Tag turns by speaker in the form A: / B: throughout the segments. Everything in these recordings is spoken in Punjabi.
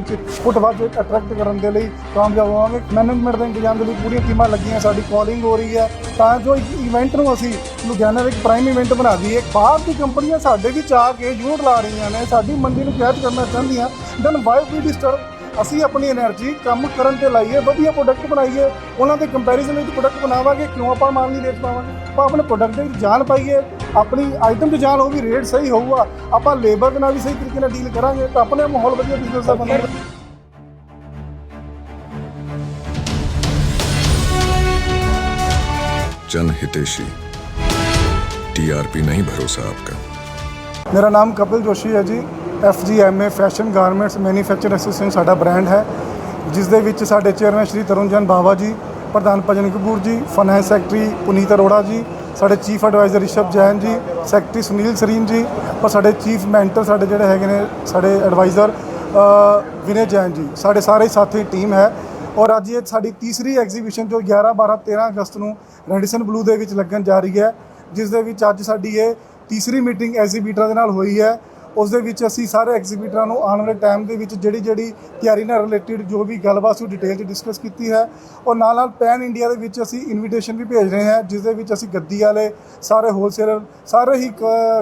A: ਵਿੱਚ ਫੁੱਟਵਾਜ ਅਟਰੈਕਟ ਕਰਨ ਦੇ ਲਈ ਕਾਮਯਾਬ ਹੋਵਾਂਗੇ। ਮੈਨੇਜਮੈਂਟ ਦੇ ਇੰਤਜ਼ਾਮ ਦੇ ਲਈ ਪੂਰੀਆਂ ਟੀਮਾਂ ਲੱਗੀਆਂ, ਸਾਡੀ ਕਾਲਿੰਗ ਹੋ ਰਹੀ ਹੈ। ਤਾਂ ਜੋ ਇੱਕ ਇਵੈਂਟ ਨੂੰ ਅਸੀਂ ਲੁਧਿਆਣਾ ਵਿੱਚ ਪ੍ਰਾਈਮ ਇਵੈਂਟ ਬਣਾ ਦਈਏ। ਬਾਹਰ ਦੀ ਕੰਪਨੀਆਂ ਸਾਡੇ ਵਿੱਚ ਆ ਕੇ ਜੂਟ ਲਾ ਰਹੀਆਂ ਨੇ। ਸਾਡੀ ਮੰਡੀ ਨੂੰ ਕੈਚ ਕਰਨਾ ਚਾਹੁੰਦੀਆਂ। ਦੈਨ ਵਾਈ ਵੀ ਡਿਸਟਰਬ ਅਸੀਂ ਆਪਣੀ એનર્ਜੀ ਕੰਮ ਕਰਨ ਤੇ ਲਾਈਏ, ਵਧੀਆ ਪ੍ਰੋਡਕਟ ਬਣਾਈਏ। ਉਹਨਾਂ ਦੇ ਕੰਪੈਰੀਜ਼ਨ ਵਿੱਚ ਪ੍ਰੋਡਕਟ ਬਣਾਵਾਂਗੇ, ਕਿਉਂ ਆਪਾਂ ਮਾਰਨੀ ਰੇਟ ਪਾਵਾਂਗੇ? ਆਪਾਂ ਆਪਣੇ ਪ੍ਰੋਡਕਟ ਦੇ ਵਿੱਚ ਜਾਨ ਪਾਈਏ। ਆਪਣੀ ਆਈਟਮ 'ਚ ਜਾਨ ਹੋਊਗੀ ਰੇਟ ਸਹੀ ਹੋਊਗਾ ਆਪਾਂ ਲੇਬਰ ਦੇ ਨਾਲ ਵੀ ਸਹੀ ਤਰੀਕੇ ਨਾਲ ਡੀਲ ਕਰਾਂਗੇ ਤਾਂ ਆਪਣੇ ਮਾਹੌਲ ਵਧੀਆ ਬਿਜ਼ਨਸ ਦਾ ਬਣੇਗਾ
B: जन हितेशी टीआरपी नहीं भरोसा आपका
A: ਮੇਰਾ ਨਾਮ ਕਪਿਲ ਜੋਸ਼ੀ ਹੈ ji FGMA fashion garments manufacture association ਸਾਡਾ ਬ੍ਰਾਂਡ ਹੈ ਜਿਸ ਦੇ ਵਿੱਚ ਸਾਡੇ ਚੇਅਰਮੈਨ ਸ਼੍ਰੀ ਤਰੁਣਜਨ ਬਾਵਾ ਜੀ ਪ੍ਰਧਾਨ ਭਜਨ ਕਪੂਰ ਜੀ ਫਾਈਨੈਂਸ ਸੈਕਟਰੀ ਪੁਨੀਤ ਅਰੋੜਾ ਜੀ ਸਾਡੇ ਚੀਫ ਐਡਵਾਈਜ਼ਰ ਰਿਸ਼ਭ ਜੈਨ ਜੀ ਸੈਕਟਰੀ ਸੁਨੀਲ ਸਰੀਨ ਜੀ ਔਰ ਸਾਡੇ ਚੀਫ ਮੈਂਟਰ ਸਾਡੇ ਜਿਹੜੇ ਹੈਗੇ ਨੇ ਸਾਡੇ ਐਡਵਾਈਜ਼ਰ ਵਿਨੇ ਜੈਨ ਜੀ ਸਾਡੇ ਸਾਰੇ ਸਾਥੀ ਟੀਮ ਹੈ ਔਰ ਅੱਜ ਇਹ ਸਾਡੀ ਤੀਸਰੀ ਐਗਜ਼ੀਬਿਸ਼ਨ ਜੋ 11 12 13 ਅਗਸਤ ਨੂੰ ਰੈਡੀਸਨ ਬਲੂ ਦੇ ਵਿੱਚ ਲੱਗਣ ਜਾ ਰਹੀ ਹੈ ਜਿਸ ਦੇ ਵਿੱਚ ਅੱਜ ਸਾਡੀ ਇਹ ਤੀਸਰੀ ਮੀਟਿੰਗ ਐਗਜ਼ੀਬਿਟਰਾਂ ਦੇ ਨਾਲ ਹੋਈ ਹੈ ਉਸ ਦੇ ਵਿੱਚ ਅਸੀਂ ਸਾਰੇ ਐਗਜ਼ੀਬਿਟਰਾਂ ਨੂੰ ਆਉਣ ਵਾਲੇ ਟਾਈਮ ਦੇ ਵਿੱਚ ਜਿਹੜੀ ਜਿਹੜੀ ਤਿਆਰੀ ਨਾਲ ਰਿਲੇਟਡ ਜੋ ਵੀ ਗੱਲਬਾਤ ਸੀ ਡਿਟੇਲ 'ਚ ਡਿਸਕਸ ਕੀਤੀ ਹੈ। ਔਰ ਨਾਲ ਨਾਲ ਪੈਨ ਇੰਡੀਆ ਦੇ ਵਿੱਚ ਅਸੀਂ ਇਨਵੀਟੇਸ਼ਨ ਵੀ ਭੇਜ ਰਹੇ ਹਾਂ ਜਿਸ ਦੇ ਵਿੱਚ ਅਸੀਂ ਗੱਦੀ ਵਾਲੇ, ਸਾਰੇ ਹੋਲਸੇਲਰ ਸਾਰੇ ਹੀ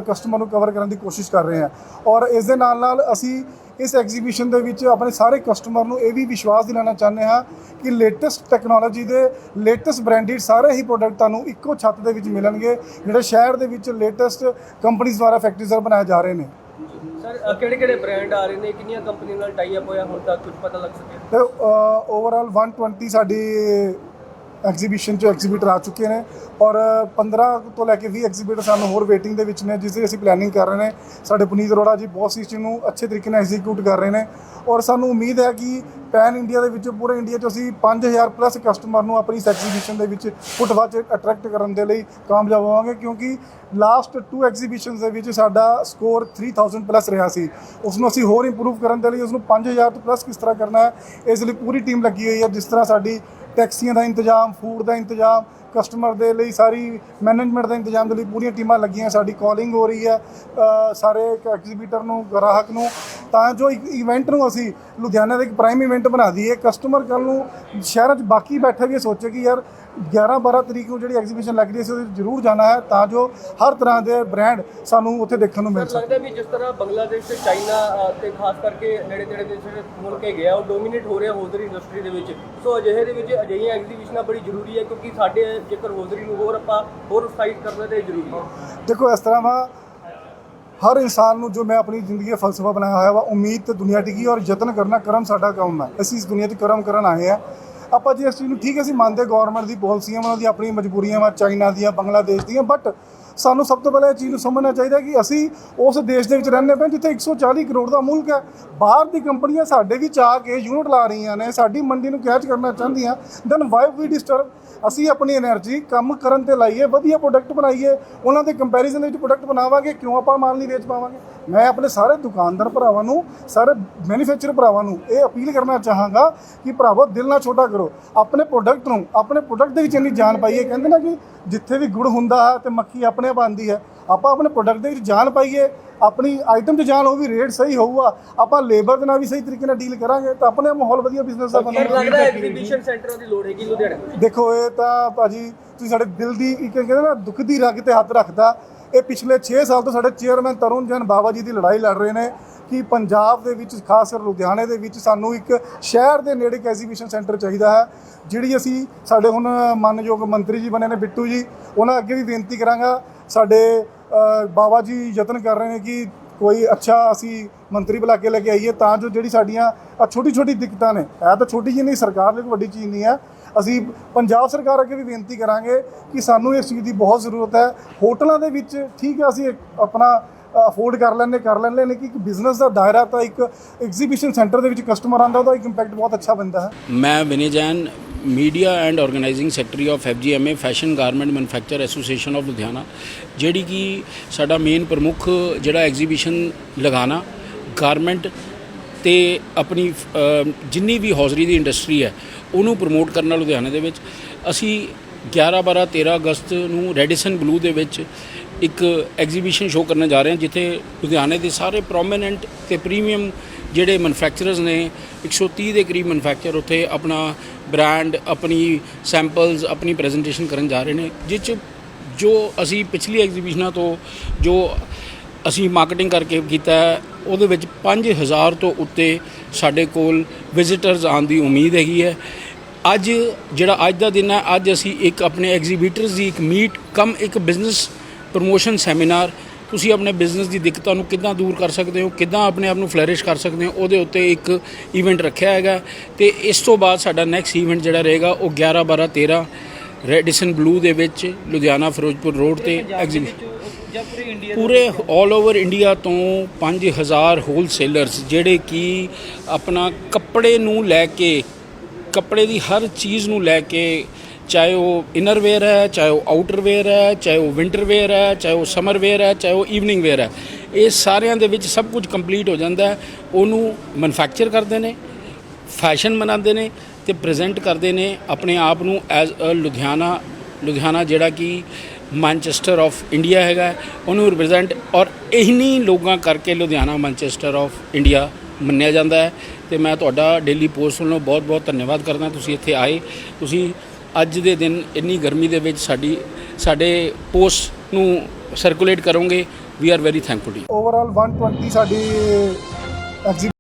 A: ਕਸਟਮਰ ਨੂੰ ਕਵਰ ਕਰਨ ਦੀ ਕੋਸ਼ਿਸ਼ ਕਰ ਰਹੇ ਹਾਂ। ਔਰ ਇਸ ਦੇ ਨਾਲ ਨਾਲ ਅਸੀਂ ਇਸ ਐਗਜ਼ੀਬਿਸ਼ਨ ਦੇ ਵਿੱਚ ਆਪਣੇ ਸਾਰੇ ਕਸਟਮਰ ਨੂੰ ਇਹ ਵੀ ਵਿਸ਼ਵਾਸ ਦਿਲਾਉਣਾ ਚਾਹੁੰਦੇ ਹਾਂ ਕਿ ਲੇਟੈਸਟ ਟੈਕਨੋਲੋਜੀ ਦੇ ਲੇਟੈਸਟ ਬ੍ਰਾਂਡਡ ਸਾਰੇ ਹੀ ਪ੍ਰੋਡਕਟ ਤੁਹਾਨੂੰ ਇੱਕੋ ਛੱਤ ਦੇ ਵਿੱਚ ਮਿਲਣਗੇ, ਜਿਹੜੇ ਸ਼ਹਿਰ ਦੇ ਵਿੱਚ ਲੇਟੈਸਟ ਕੰਪਨੀਆਂ ਦੁਆਰਾ ਫੈਕਟਰੀਜ਼ ਬਣਾਏ ਜਾ ਰਹੇ ਨੇ।
C: ਸਰ ਕਿਹੜੇ ਕਿਹੜੇ ਬ੍ਰਾਂਡ ਆ ਰਹੇ ਨੇ? ਕਿੰਨੀਆਂ ਕੰਪਨੀਆਂ ਨਾਲ ਟਾਈ ਅਪ ਹੋਇਆ? ਹੁਣ ਤੱਕ ਕੁਝ ਪਤਾ ਲੱਗ ਸਕੇ
A: ਤੇ ਓਵਰਆਲ 120 ਸਾਡੀ ਐਗਜ਼ੀਬਿਸ਼ਨ ਚ ਐਗਜ਼ੀਬਿਟਰ ਆ ਚੁੱਕੇ ਨੇ ਔਰ 15 ਤੋਂ ਲੈ ਕੇ 20 ਐਗਜ਼ੀਬਿਟਰ ਸਾਨੂੰ ਹੋਰ ਵੇਟਿੰਗ ਦੇ ਵਿੱਚ ਨੇ ਜਿਸ ਦੀ ਅਸੀਂ ਪਲੈਨਿੰਗ ਕਰ ਰਹੇ ਨੇ। ਸਾਡੇ ਪੁਨੀਤ ਅਰੋੜਾ ਜੀ ਬਹੁਤ ਸੀ ਚੀਜ਼ ਨੂੰ ਅੱਛੇ ਤਰੀਕੇ ਨਾਲ ਐਗਜ਼ੀਕਿਊਟ ਕਰ ਰਹੇ ਨੇ ਔਰ ਸਾਨੂੰ ਉਮੀਦ ਹੈ ਕਿ ਪੈਨ ਇੰਡੀਆ ਦੇ ਵਿੱਚ, ਪੂਰੇ ਇੰਡੀਆ 'ਚ ਅਸੀਂ 5000 ਪਲੱਸ ਕਸਟਮਰ ਨੂੰ ਆਪਣੀ ਇਸ ਐਗਜ਼ੀਬਿਸ਼ਨ ਦੇ ਵਿੱਚ ਫੁੱਟਵਾਚ ਅਟਰੈਕਟ ਕਰਨ ਦੇ ਲਈ ਕਾਮਯਾਬ ਹੋਵਾਂਗੇ, ਕਿਉਂਕਿ ਲਾਸਟ ਟੂ ਐਗਜ਼ੀਬਿਸ਼ਨਸ ਦੇ ਵਿੱਚ ਸਾਡਾ ਸਕੋਰ 3000 ਪਲੱਸ ਰਿਹਾ ਸੀ। ਉਸ ਨੂੰ ਅਸੀਂ ਹੋਰ ਇੰਪਰੂਵ ਕਰਨ ਦੇ ਲਈ ਉਸ ਨੂੰ 5000 ਪਲੱਸ ਕਿਸ ਤਰ੍ਹਾਂ ਕਰਨਾ ਹੈ, ਇਸ ਲਈ ਪੂਰੀ ਟੀਮ ਲੱਗੀ ਹੋਈ ਹੈ, ਜਿਸ ਤਰ੍ਹਾਂ ਸਾਡੀ ਟੈਕਸੀਆਂ ਦਾ ਇੰਤਜ਼ਾਮ ਫੂਡ ਦਾ ਇੰਤਜ਼ਾਮ ਕਸਟਮਰ ਦੇ ਲਈ ਸਾਰੀ ਮੈਨੇਜਮੈਂਟ ਦਾ ਇੰਤਜ਼ਾਮ ਦੇ ਲਈ ਪੂਰੀਆਂ ਟੀਮਾਂ ਲੱਗੀਆਂ, ਸਾਡੀ ਕਾਲਿੰਗ ਹੋ ਰਹੀ ਹੈ ਸਾਰੇ ਐਗਜ਼ੀਬਿਟਰ ਨੂੰ, ਗ੍ਰਾਹਕ ਨੂੰ ਤਾਂ ਜੋ ਇੱਕ ਇਵੈਂਟ ਨੂੰ ਅਸੀਂ ਲੁਧਿਆਣਾ ਦੇ ਇੱਕ ਪ੍ਰਾਈਮ ਇਵੈਂਟ ਬਣਾ ਦਈਏ ਕਸਟਮਰ ਕੱਲ ਨੂੰ ਸ਼ਹਿਰਾਂ 'ਚ ਬਾਕੀ ਬੈਠੇ ਵੀ ਸੋਚੇ ਕਿ ਯਾਰ 11 12 ਤਰੀਕ ਨੂੰ ਜਿਹੜੀ ਐਗਜ਼ੀਬਿਸ਼ਨ ਲੱਗ ਰਹੀ ਅਸੀਂ ਉਹਦੇ ਜ਼ਰੂਰ ਜਾਣਾ ਹੈ ਤਾਂ ਜੋ ਹਰ ਤਰ੍ਹਾਂ ਦੇ ਬ੍ਰਾਂਡ ਸਾਨੂੰ ਉੱਥੇ ਦੇਖਣ ਨੂੰ ਮਿਲ ਸਕਣ
C: ਲੱਗਦਾ ਵੀ ਜਿਸ ਤਰ੍ਹਾਂ ਬੰਗਲਾਦੇਸ਼ ਤੇ ਚਾਈਨਾ ਤੇ ਖਾਸ ਕਰਕੇ ਨੇੜੇ ਤੇੜੇ ਦੇ ਜਿਹੜੇ ਮੁਲਕ ਹੈਗੇ ਆ ਉਹ ਡੋਮੀਨੇਟ ਹੋ ਰਿਹਾ ਹੋਜ਼ਰੀ ਇੰਡਸਟਰੀ ਦੇ ਵਿੱਚ। ਸੋ ਅਜਿਹੇ ਦੇ ਵਿੱਚ ਅਜਿਹੀਆਂ ਐਗਜ਼ੀਬਿਸ਼ਨਾਂ ਬੜੀ ਜ਼ਰੂਰੀ ਹੈ ਕਿਉਂਕਿ ਸਾਡੇ ਜੇਕਰ ਹੋਜ਼ਰੀ ਨੂੰ ਹੋਰ ਆਪਾਂ ਹੋਰ ਉਤਸ਼ਾਹਿਤ ਕਰਨਾ ਤੇ ਜ਼ਰੂਰੀ ਹੈ।
A: ਦੇਖੋ ਇਸ ਤਰ੍ਹਾਂ ਵਾ ਹਰ ਇਨਸਾਨ ਨੂੰ ਜੋ ਮੈਂ ਆਪਣੀ ਜ਼ਿੰਦਗੀ ਦਾ ਫਲਸਫਾ ਬਣਾਇਆ ਹੋਇਆ ਵਾ, ਉਮੀਦ ਤੇ ਦੁਨੀਆ ਟਿਕੀ ਔਰ ਯਤਨ ਕਰਨਾ ਕਰਮ ਸਾਡਾ ਕੰਮ ਹੈ। ਅਸੀਂ ਇਸ ਦੁਨੀਆ 'ਚ ਕਰਮ ਕਰਨ ਆਏ ਆ ਆਪਾਂ ਜੇ ਇਸ ਚੀਜ਼ ਨੂੰ ਠੀਕ ਹੈ, ਅਸੀਂ ਮੰਨਦੇ ਗਵਰਨਮੈਂਟ ਦੀ ਪਾਲਿਸੀਆਂ ਉਹਨਾਂ ਦੀ ਆਪਣੀ ਮਜਬੂਰੀਆਂ ਵਾ, ਚਾਈਨਾ ਦੀਆਂ, ਬੰਗਲਾਦੇਸ਼ ਦੀਆਂ ਬਟ ਸਾਨੂੰ ਸਭ ਤੋਂ ਪਹਿਲਾਂ ਇਹ ਚੀਜ਼ ਨੂੰ ਸਮਝਣਾ ਚਾਹੀਦਾ ਕਿ ਅਸੀਂ ਉਸ ਦੇਸ਼ ਦੇ ਵਿੱਚ ਰਹਿੰਦੇ ਪਏ ਜਿੱਥੇ 140 ਕਰੋੜ ਦਾ ਮੁਲਕ ਹੈ। ਬਾਹਰ ਦੀ ਕੰਪਨੀਆਂ ਸਾਡੇ ਵਿੱਚ ਆ ਕੇ ਯੂਨਿਟ ਲਾ ਰਹੀਆਂ ਨੇ, ਸਾਡੀ ਮੰਡੀ ਨੂੰ ਕੈਚ ਕਰਨਾ ਚਾਹੁੰਦੀਆਂ। ਦੈਨ ਵਾਈ ਵੀ ਡਿਸਟਰਬ ਅਸੀਂ ਆਪਣੀ એનર્ਜੀ ਕੰਮ ਕਰਨ ਤੇ ਲਾਈਏ, ਵਧੀਆ ਪ੍ਰੋਡਕਟ ਬਣਾਈਏ, ਉਹਨਾਂ ਦੇ ਕੰਪੈਰੀਜ਼ਨ ਵਿੱਚ ਪ੍ਰੋਡਕਟ ਬਣਾਵਾਂਗੇ, ਕਿਉਂ ਆਪਾਂ ਮਾਲ ਨਹੀਂ ਵੇਚ ਪਾਵਾਂਗੇ? ਮੈਂ ਆਪਣੇ ਸਾਰੇ ਦੁਕਾਨਦਾਰ ਭਰਾਵਾਂ ਨੂੰ ਸਾਰੇ ਮੈਨੂਫੈਕਚਰ ਭਰਾਵਾਂ ਨੂੰ ਇਹ ਅਪੀਲ ਕਰਨਾ ਚਾਹਾਂਗਾ ਕਿ ਭਰਾਵੋ ਦਿਲ ਨਾ ਛੋਟਾ ਕਰੋ। ਆਪਣੇ ਪ੍ਰੋਡਕਟ ਨੂੰ ਆਪਣੇ ਪ੍ਰੋਡਕਟ ਦੇ ਵਿੱਚ ਇੰਨੀ ਜਾਨ ਪਾਈਏ ਕਹਿੰਦੇ ਨਾ ਕਿ ਜਿੱਥੇ ਵੀ ਗੁੜ ਹੁੰਦਾ ਹੈ ਤੇ ਮੱਖੀ ਆਪਣੇ ਆਪ ਆਉਂਦੀ ਹੈ। ਆਪਾਂ ਆਪਣੇ ਪ੍ਰੋਡਕਟ ਦੇ ਵਿੱਚ ਜਾਨ ਪਾਈਏ ਆਪਣੀ ਆਈਟਮ 'ਚ ਜਾਨ ਹੋਊਗੀ ਰੇਟ ਸਹੀ ਹੋਊਗਾ। ਆਪਾਂ ਲੇਬਰ ਦੇ ਨਾਲ ਵੀ ਸਹੀ ਤਰੀਕੇ ਨਾਲ ਡੀਲ ਕਰਾਂਗੇ ਤਾਂ ਆਪਣੇ ਮਾਹੌਲ ਵਧੀਆ ਬਿਜ਼ਨਸ ਦਾ ਬਣੇਗਾ।
C: ਲੱਗਦਾ ਐਗਜ਼ੀਬਿਸ਼ਨ ਸੈਂਟਰਾਂ ਦੀ ਲੋੜ ਹੈਗੀ ਲੁਧਿਆਣੇ
A: ਦੇਖੋ ਇਹ ਤਾਂ ਭਾਜੀ ਤੁਸੀਂ ਸਾਡੇ ਦਿਲ ਦੀ ਇੱਕ ਕਹਿੰਦੇ ਨਾ ਦੁੱਖ ਦੀ ਰਗ ਤੇ ਹੱਥ ਰੱਖਦਾ। ਇਹ ਪਿਛਲੇ 6 ਸਾਲ ਤੋਂ ਸਾਡੇ ਚੇਅਰਮੈਨ ਤਰੁਣ ਜਨ ਬਾਵਾ ਜੀ ਦੀ ਲੜਾਈ ਲੜ ਰਹੇ ਨੇ ਕਿ ਪੰਜਾਬ ਦੇ ਵਿੱਚ, ਖਾਸ ਕਰ ਲੁਧਿਆਣੇ ਦੇ ਵਿੱਚ, ਸਾਨੂੰ ਇੱਕ ਸ਼ਹਿਰ ਦੇ ਨੇੜੇ ਇੱਕ ਐਗਜ਼ੀਬਿਸ਼ਨ ਸੈਂਟਰ ਚਾਹੀਦਾ ਹੈ, ਜਿਹੜੀ ਅਸੀਂ ਸਾਡੇ ਹੁਣ ਮਾਨਯੋਗ ਮੰਤਰੀ ਜੀ ਬਣੇ ਨੇ, ਬਿੱਟੂ ਜੀ, ਉਹਨਾਂ ਅੱਗੇ ਵੀ ਬੇਨਤੀ ਕਰਾਂਗਾ, ਸਾਡੇ ਬਾਬਾ ਜੀ ਯਤਨ ਕਰ ਰਹੇ ਨੇ ਕਿ ਕੋਈ ਅੱਛਾ ਅਸੀਂ ਮੰਤਰੀ ਬੁਲਾ ਕੇ ਲੈ ਕੇ ਆਈਏ ਤਾਂ ਜੋ ਜਿਹੜੀ ਸਾਡੀਆਂ ਛੋਟੀ ਛੋਟੀ ਦਿੱਕਤਾਂ ਨੇ, ਇਹ ਤਾਂ ਛੋਟੀ ਜਿਹੀ ਨਹੀਂ, ਸਰਕਾਰ ਲਈ ਕੋਈ ਵੱਡੀ ਚੀਜ਼ ਨਹੀਂ ਹੈ। ਅਸੀਂ ਪੰਜਾਬ ਸਰਕਾਰ ਅੱਗੇ ਵੀ ਬੇਨਤੀ ਕਰਾਂਗੇ ਕਿ ਸਾਨੂੰ ਇਸ ਚੀਜ਼ ਦੀ ਬਹੁਤ ਜ਼ਰੂਰਤ ਹੈ। ਹੋਟਲਾਂ ਦੇ ਵਿੱਚ ਠੀਕ ਹੈ, ਅਸੀਂ ਆਪਣਾ ਅਫੋਰਡ ਕਰ ਲੈਂਦੇ ਕਰ ਲੈਂਦੇ ਨੇ ਕਿ ਇੱਕ ਬਿਜ਼ਨਸ ਦਾ ਦਾਇਰਾ ਤਾਂ ਇੱਕ ਐਗਜ਼ੀਬਿਸ਼ਨ ਸੈਂਟਰ ਦੇ ਵਿੱਚ ਕਸਟਮਰ ਆਉਂਦਾ, ਉਹਦਾ ਇੱਕ ਇੰਪੈਕਟ ਬਹੁਤ ਅੱਛਾ ਬਣਦਾ ਹੈ।
D: ਮੈਂ Vinay Jain media and organizing secretary of FGMA fashion garment manufacture association of Ludhiana ਜਿਹੜੀ ਕਿ ਸਾਡਾ ਮੇਨ ਪ੍ਰਮੁੱਖ ਜਿਹੜਾ ਐਗਜ਼ੀਬਿਸ਼ਨ ਲਗਾਣਾ ਗਾਰਮੈਂਟ ਤੇ ਆਪਣੀ ਜਿੰਨੀ ਵੀ ਹੌਜ਼ਰੀ ਦੀ ਇੰਡਸਟਰੀ ਹੈ, ਉਹਨੂੰ ਪ੍ਰਮੋਟ ਕਰਨਾ ਲੁਧਿਆਣਾ ਦੇ ਵਿੱਚ, ਅਸੀਂ 11 12 13 ਅਗਸਤ ਨੂੰ ਰੈਡੀਸਨ ਬਲੂ ਦੇ ਵਿੱਚ ਇੱਕ ਐਗਜ਼ੀਬਿਸ਼ਨ ਸ਼ੋਅ ਕਰਨ ਜਾ ਰਹੇ ਹਾਂ, ਜਿੱਥੇ ਲੁਧਿਆਣੇ ਦੇ ਸਾਰੇ ਪ੍ਰੋਮਿਨੈਂਟ ਤੇ ਪ੍ਰੀਮੀਅਮ ਜਿਹੜੇ ਮੈਨੂਫੈਕਚਰਰਸ ਨੇ 130 ਦੇ ਕਰੀਬ ਮੈਨੂਫੈਕਚਰ ਉੱਥੇ ਆਪਣਾ ਬ੍ਰਾਂਡ ਆਪਣੀ ਸੈਂਪਲਸ ਆਪਣੀ ਪ੍ਰੈਜੈਂਟੇਸ਼ਨ ਕਰਨ ਜਾ ਰਹੇ ਨੇ ਜਿਸ 'ਚ ਜੋ ਅਸੀਂ ਪਿਛਲੀ ਐਗਜ਼ੀਬਿਸ਼ਨਾਂ ਤੋਂ ਜੋ ਅਸੀਂ ਮਾਰਕੀਟਿੰਗ ਕਰਕੇ ਕੀਤਾ ਉਹਦੇ ਵਿੱਚ 5000 ਤੋਂ ਉੱਤੇ ਸਾਡੇ ਕੋਲ ਵਿਜ਼ਿਟਰਸ ਆਉਣ ਦੀ ਉਮੀਦ ਹੈਗੀ ਹੈ। ਅੱਜ ਜਿਹੜਾ ਅੱਜ ਦਾ ਦਿਨ ਹੈ ਅੱਜ ਅਸੀਂ ਇੱਕ ਆਪਣੇ ਐਗਜ਼ੀਬਿਟਰਸ ਦੀ ਇੱਕ ਮੀਟ ਕਮ ਇੱਕ ਬਿਜ਼ਨਸ ਪ੍ਰੋਮੋਸ਼ਨ ਸੈਮੀਨਾਰ ਤੁਸੀਂ ਆਪਣੇ ਬਿਜ਼ਨਸ ਦੀ ਦਿੱਕਤਾਂ ਨੂੰ ਕਿੱਦਾਂ ਦੂਰ ਕਰ ਸਕਦੇ ਹੋ ਕਿੱਦਾਂ ਆਪਣੇ ਆਪ ਨੂੰ ਫਲਰਿਸ਼ ਕਰ ਸਕਦੇ ਹੋ ਉਹਦੇ ਉੱਤੇ ਇੱਕ ਇਵੈਂਟ ਰੱਖਿਆ ਹੈਗਾ। ਤੇ ਇਸ ਤੋਂ ਬਾਅਦ ਸਾਡਾ ਨੈਕਸਟ ਇਵੈਂਟ ਜਿਹੜਾ ਰਹੇਗਾ ਉਹ 11 12 13 ਰੈਡੀਸਨ ਬਲੂ ਦੇ ਵਿੱਚ ਲੁਧਿਆਣਾ ਫਿਰੋਜ਼ਪੁਰ ਰੋਡ ਤੇ ਐਗਜ਼ੀਬਿਸ਼ਨ
C: ਪੂਰੇ
D: 올 ਓਵਰ ਇੰਡੀਆ ਤੋਂ 5000 ਹੋਲਸੇਲਰਸ ਜਿਹੜੇ ਕਿ ਆਪਣਾ ਕੱਪੜੇ ਨੂੰ ਲੈ ਕੇ ਕੱਪੜੇ ਦੀ ਹਰ ਚੀਜ਼ ਨੂੰ ਲੈ ਕੇ ਚਾਹੇ ਉਹ ਇਨਰ ਵੇਅਰ ਹੈ, ਚਾਹੇ ਉਹ ਆਊਟਰ ਵੇਅਰ ਹੈ, ਚਾਹੇ ਉਹ ਵਿੰਟਰ ਵੇਅਰ ਹੈ, ਚਾਹੇ ਉਹ ਸਮਰ ਵੇਅਰ ਹੈ, ਚਾਹੇ ਉਹ ਈਵਨਿੰਗ ਵੇਅਰ ਹੈ, ਇਹ ਸਾਰਿਆਂ ਦੇ ਵਿੱਚ ਸਭ ਕੁਝ ਕੰਪਲੀਟ ਹੋ ਜਾਂਦਾ ਉਹਨੂੰ ਮੈਨੂਫੈਕਚਰ ਕਰਦੇ ਨੇ ਫੈਸ਼ਨ ਬਣਾਉਂਦੇ ਨੇ ਤੇ ਪ੍ਰੈਜ਼ੈਂਟ ਕਰਦੇ ਨੇ ਆਪਣੇ ਆਪ ਨੂੰ ਐਜ਼ ਅ ਲੁਧਿਆਣਾ ਲੁਧਿਆਣਾ ਜਿਹੜਾ ਕਿ ਮੈਨਚੈਸਟਰ ਆਫ ਇੰਡੀਆ ਹੈਗਾ ਉਹਨੂੰ ਰਿਪਰੈਜ਼ੈਂਟ ਔਰ ਇਹਨੀ ਲੋਕਾਂ ਕਰਕੇ ਲੁਧਿਆਣਾ ਮੈਨਚੈਸਟਰ ਆਫ ਇੰਡੀਆ ਮੰਨਿਆ ਜਾਂਦਾ ਹੈ ਤੇ ਮੈਂ ਤੁਹਾਡਾ ਡੇਲੀ ਪੋਸਟ ਵੱਲੋਂ ਬਹੁਤ ਬਹੁਤ ਧੰਨਵਾਦ ਕਰਦਾ ਤੁਸੀਂ ਇੱਥੇ ਆਏ। ਤੁਸੀਂ ਅੱਜ ਦੇ ਦਿਨ ਇੰਨੀ ਗਰਮੀ ਦੇ ਵਿੱਚ ਸਾਡੀ, ਸਾਡੇ ਪੋਸਟ ਨੂੰ ਸਰਕੂਲੇਟ ਕਰੋਗੇ we are very thankful
A: overall 120 ਸਾਡੀ